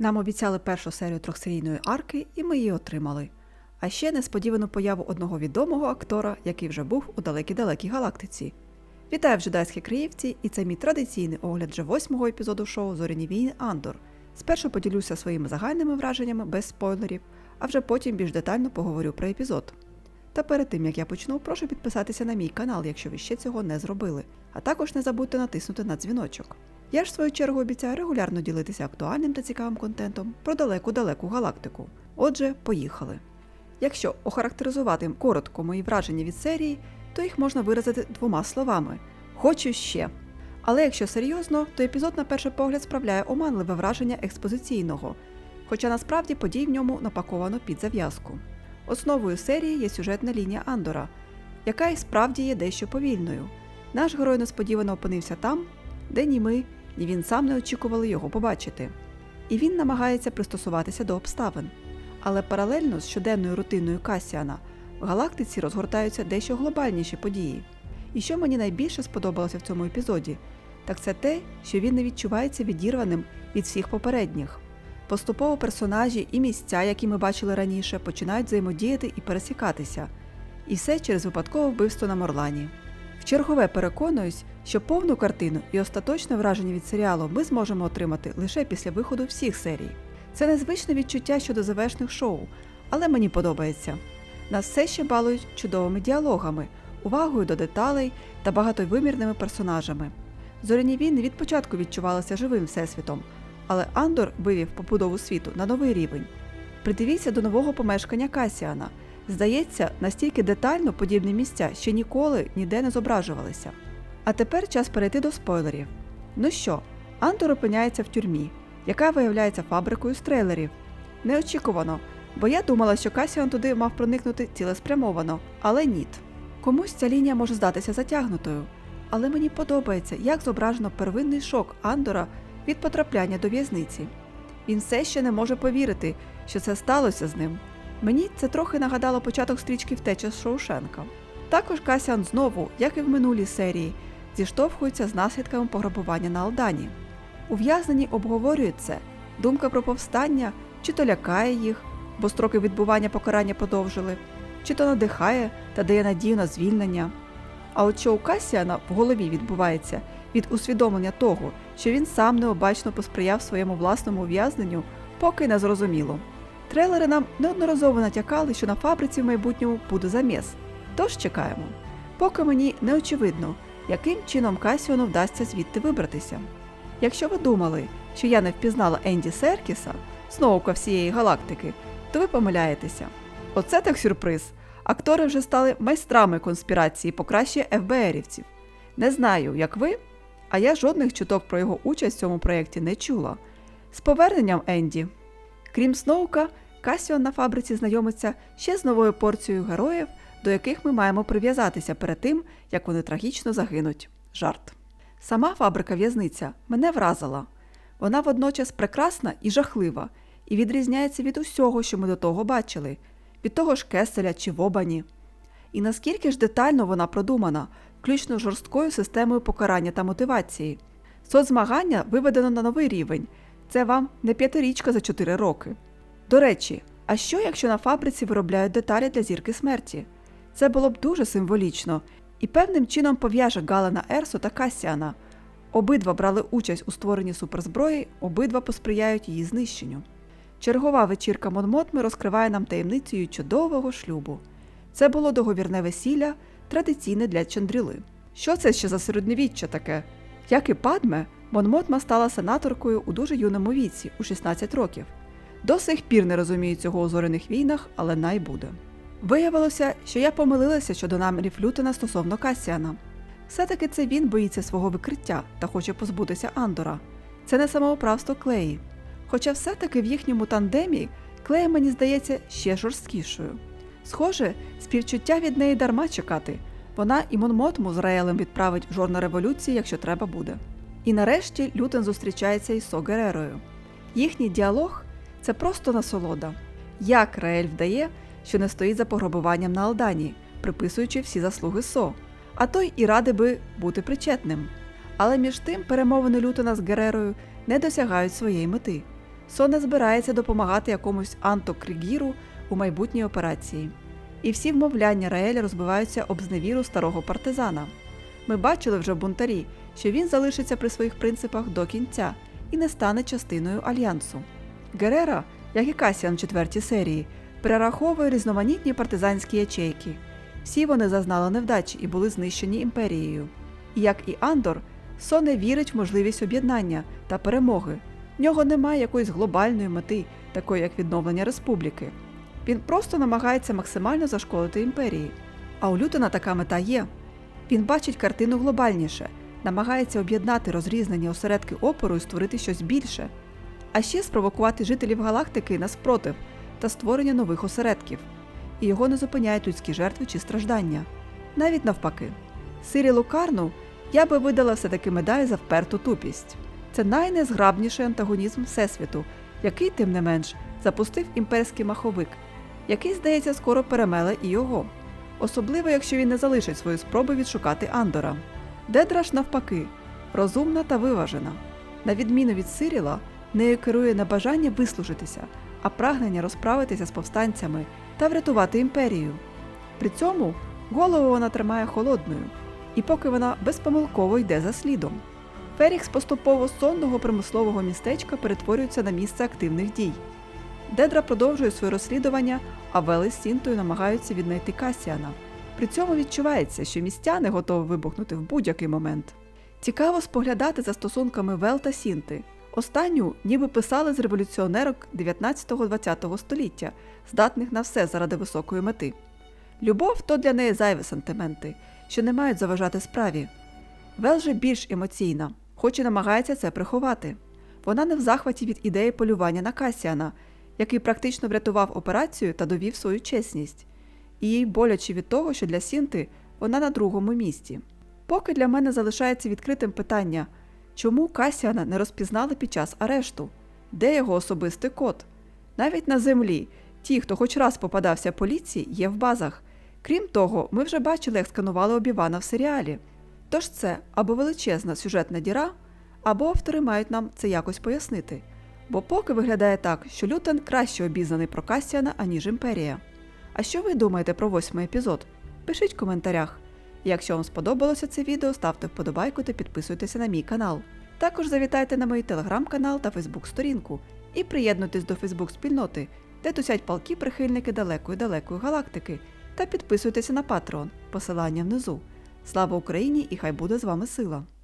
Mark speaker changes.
Speaker 1: Нам обіцяли першу серію трьохсерійної арки, і ми її отримали. А ще несподівану появу одного відомого актора, який вже був у далекій-далекій галактиці. Вітаю в джедайській Криївці, і це мій традиційний огляд вже восьмого епізоду шоу Зоряні війни Андор. Спершу поділюся своїми загальними враженнями без спойлерів, а вже потім більш детально поговорю про епізод. Та перед тим як я почну, прошу підписатися на мій канал, якщо ви ще цього не зробили, а також не забудьте натиснути на дзвіночок. Я ж в свою чергу обіцяю регулярно ділитися актуальним та цікавим контентом про далеку-далеку галактику. Отже, поїхали. Якщо охарактеризувати коротко мої враження від серії, то їх можна виразити двома словами: хочу ще. Але якщо серйозно, то епізод на перший погляд справляє оманливе враження експозиційного, хоча насправді подій в ньому напаковано під зав'язку. Основою серії є сюжетна лінія Андора, яка і справді є дещо повільною. Наш герой несподівано опинився там, де ні ми, ні він сам не очікували його побачити. І він намагається пристосуватися до обставин. Але паралельно з щоденною рутиною Касіана в галактиці розгортаються дещо глобальніші події. І що мені найбільше сподобалося в цьому епізоді, так це те, що він не відчувається відірваним від всіх попередніх. Поступово персонажі і місця, які ми бачили раніше, починають взаємодіяти і пересікатися. І все через випадкове вбивство на Морлані. В чергове переконуюсь, що повну картину і остаточне враження від серіалу ми зможемо отримати лише після виходу всіх серій. Це незвичне відчуття щодо завершних шоу, але мені подобається. Нас все ще балують чудовими діалогами, увагою до деталей та багатовимірними персонажами. Зоряні війни від початку відчувалися живим всесвітом, але Андор вивів побудову світу на новий рівень. Придивіться до нового помешкання Касіана. Здається, настільки детально подібні місця ще ніколи ніде не зображувалися. А тепер час перейти до спойлерів. Ну що, Андор опиняється в тюрмі, яка виявляється фабрикою з трейлерів. Неочікувано, бо я думала, що Касіан туди мав проникнути цілеспрямовано, але ніт. Комусь ця лінія може здатися затягнутою, але мені подобається, як зображено первинний шок Андора від потрапляння до в'язниці. Він все ще не може повірити, що це сталося з ним. Мені це трохи нагадало початок стрічки втеча з Шоушенка. Також Касіан знову, як і в минулій серії, зіштовхується з наслідками пограбування на Алдані. Ув'язнені обговорюють це, думка про повстання чи то лякає їх, бо строки відбування покарання подовжили, чи то надихає та дає надію на звільнення. А от що у Касіана в голові відбувається від усвідомлення того, що він сам необачно посприяв своєму власному ув'язненню, поки не зрозуміло. Трейлери нам неодноразово натякали, що на фабриці в майбутньому буде заміс. Тож чекаємо. Поки мені не очевидно, яким чином Касіону вдасться звідти вибратися. Якщо ви думали, що я не впізнала Енді Серкіса, сновка всієї галактики, то ви помиляєтеся. Оце так сюрприз. Актори вже стали майстрами конспірації покраще ФБРівців. Не знаю, як ви, а я жодних чуток про його участь в цьому проєкті не чула. З поверненням Енді. Крім Сноука, Касіон на фабриці знайомиться ще з новою порцією героїв, до яких ми маємо прив'язатися перед тим, як вони трагічно загинуть. Жарт. Сама фабрика в'язниця мене вразила. Вона водночас прекрасна і жахлива, і відрізняється від усього, що ми до того бачили, від того ж Кеселя чи Вобані. І наскільки ж детально вона продумана, включно жорсткою системою покарання та мотивації. Соцзмагання виведено на новий рівень. Це вам не п'ятирічка за 4 роки. До речі, а що якщо на фабриці виробляють деталі для зірки смерті? Це було б дуже символічно і певним чином пов'яже Галена Ерсо та Касіана. Обидва брали участь у створенні суперзброї, обидва посприяють її знищенню. Чергова вечірка Монмотми розкриває нам таємницю чудового шлюбу. Це було договірне весілля, традиційне для Чандріли. Що це ще за середньовіччя таке? Як і Падме, Монмотма стала сенаторкою у дуже юному віці, у 16 років. До сих пір не розумію цього у зоряних війнах, але най буде. Виявилося, що я помилилася щодо намірів Лютена стосовно Касіана. Все-таки це він боїться свого викриття та хоче позбутися Андора. Це не самоуправство Клеї. Хоча все-таки в їхньому тандемі Клея мені здається ще жорсткішою. Схоже, співчуття від неї дарма чекати. Вона і Монмотму з Рейлем відправить в жорна революції, якщо треба буде. І нарешті Лютен зустрічається із Со Герерою. Їхній діалог це просто насолода. Як Раель вдає, що не стоїть за пограбуванням на Алдані, приписуючи всі заслуги Со, а той і радий би бути причетним. Але між тим перемовини Лютена з Герерою не досягають своєї мети. Соне збирається допомагати якомусь Анто Крігіру у майбутній операції. І всі вмовляння Раеля розбиваються об зневіру старого партизана. Ми бачили вже бунтарі, що він залишиться при своїх принципах до кінця і не стане частиною альянсу. Герера, як і Касіан в четвертій серії, перераховує різноманітні партизанські ячейки. Всі вони зазнали невдачі і були знищені імперією. І як і Андор, Соне вірить в можливість об'єднання та перемоги. В нього немає якоїсь глобальної мети, такої як відновлення республіки. Він просто намагається максимально зашкодити імперії. А у Лютона така мета є. Він бачить картину глобальніше, намагається об'єднати розрізнені осередки опору і створити щось більше, а ще спровокувати жителів галактики на спротив та створення нових осередків. І його не зупиняють людські жертви чи страждання. Навіть навпаки. Сирілу Карну я би видала все-таки медаль за вперту тупість. Це найнезграбніший антагонізм Всесвіту, який, тим не менш, запустив імперський маховик, який, здається, скоро перемеле і його. Особливо, якщо він не залишить свої спроби відшукати Андора. Дедра ж навпаки, розумна та виважена. На відміну від Сиріла, нею керує не бажання вислужитися, а прагнення розправитися з повстанцями та врятувати імперію. При цьому голову вона тримає холодною, і поки вона безпомилково йде за слідом. Ферікс поступово з сонного промислового містечка перетворюється на місце активних дій. Дедра продовжує своє розслідування, а Вели з Сінтою намагаються віднайти Касіана. При цьому відчувається, що містяни готові вибухнути в будь-який момент. Цікаво споглядати за стосунками Вел та Сінти. Останню ніби писали з революціонерок 19-20 століття, здатних на все заради високої мети. Любов то для неї зайві сантименти, що не мають заважати справі. Вел же більш емоційна, хоч і намагається це приховати. Вона не в захваті від ідеї полювання на Касіана, який практично врятував операцію та довів свою чесність, і їй боляче від того, що для Сінти вона на другому місці. Поки для мене залишається відкритим питання, чому Касіана не розпізнали під час арешту, де його особистий код? Навіть на землі ті, хто хоч раз попадався поліції, є в базах. Крім того, ми вже бачили, як сканували Обівана в серіалі. Тож це або величезна сюжетна діра, або автори мають нам це якось пояснити. Бо поки виглядає так, що Лютен краще обізнаний про Касіана, аніж Імперія. А що ви думаєте про восьмий епізод? Пишіть в коментарях. Якщо вам сподобалося це відео, ставте вподобайку та підписуйтеся на мій канал. Також завітайте на мій телеграм-канал та фейсбук-сторінку і приєднуйтесь до фейсбук-спільноти, де тусять палки прихильники далекої далекої галактики, та підписуйтеся на Patreon, посилання внизу. Слава Україні і хай буде з вами сила!